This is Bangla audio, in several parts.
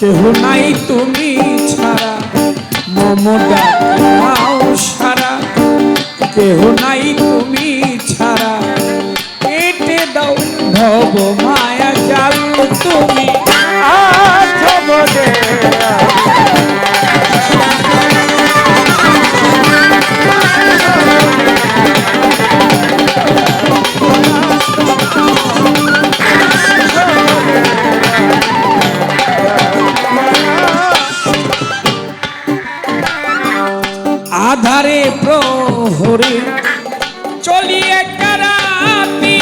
কেহ নাই তুমি ছাড়া। মমতা মাও সারা কেহ নাই তুমি ছাড়া। কেটে দাও ভব মায়া যাও তুমি। আজ আধারে প্রহরে চলিয়ে কারাতি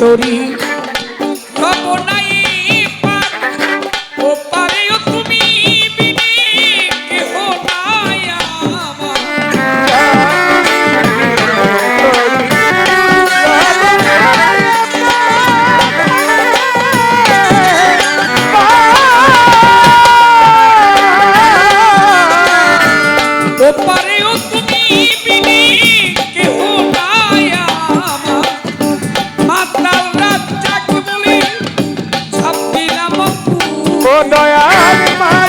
তরি হব নাই পার ফুল।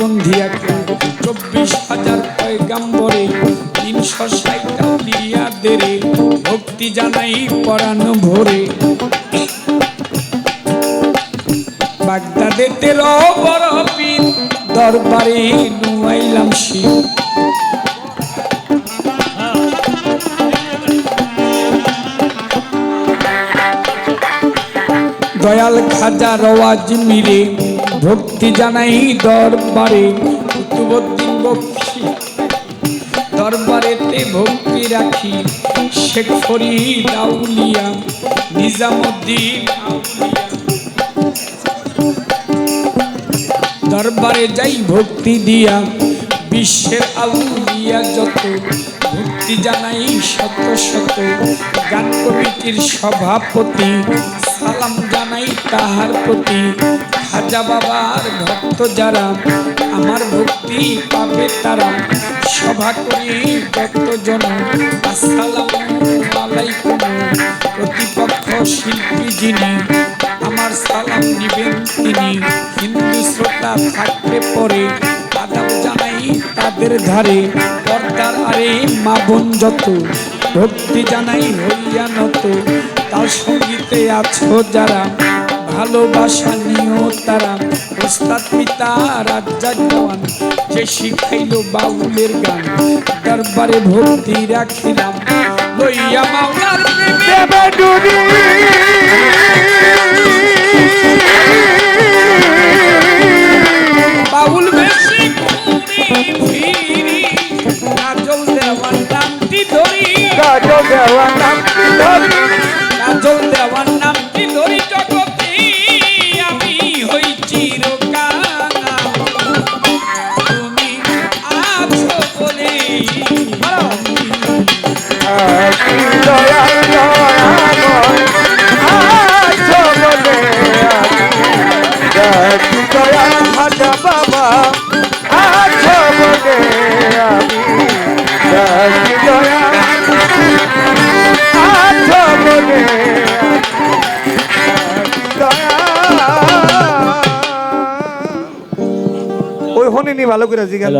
চরণ বন্ধিয়াকে চব্বিশ হাজার পয়গাম্বরে, তিনশো ষাটটা প্রিয়াদের, ভক্তি জানাই পরাণ ভরে। বাগদাদেতে বড় পীর, দরবারে নুয়াইলাম শিব দয়াল খাজা রওয়াজ মিরে ভক্তি জানাই দরবারে কুতুবুদ্দিন বক্সি। দরবারেতে ভক্তি রাখি শেখ ফরিদ আউলিয়া, নিজামুদ্দিন দরবারে যাই ভক্তি দিয়া, বিশ্বের আউলিয়া যত, ভক্তি জানাই শত শত। গান কমিটির সভাপতি সালাম জানাই তাহার প্রতি। খাজা বাবার ভক্ত যারা, আমার ভক্তি পাবে তারা। সভা করি ভক্তজন আসসালাম প্রতিপক্ষ শিল্পী যিনি, আমার সালাম নিবেন তিনি। হিন্দু শ্রোতা থাকতে পরে আদাব জানাই তাদের ধারে। পর্দার আরে মা বোন যত, ভক্তি জানাই হইয়া নত। তার সঙ্গীতে আছো যারা, ভালোবাসা নিও তারা। ওস্তাদ পিতা, রাজ্জাক জওয়ান, যে শিখাইল বাউলের গান, দরবারে ভক্তি রাখিলাম। লইয়া মাওলার প্রেমে দেবে হনিনি ভালো করে জিগান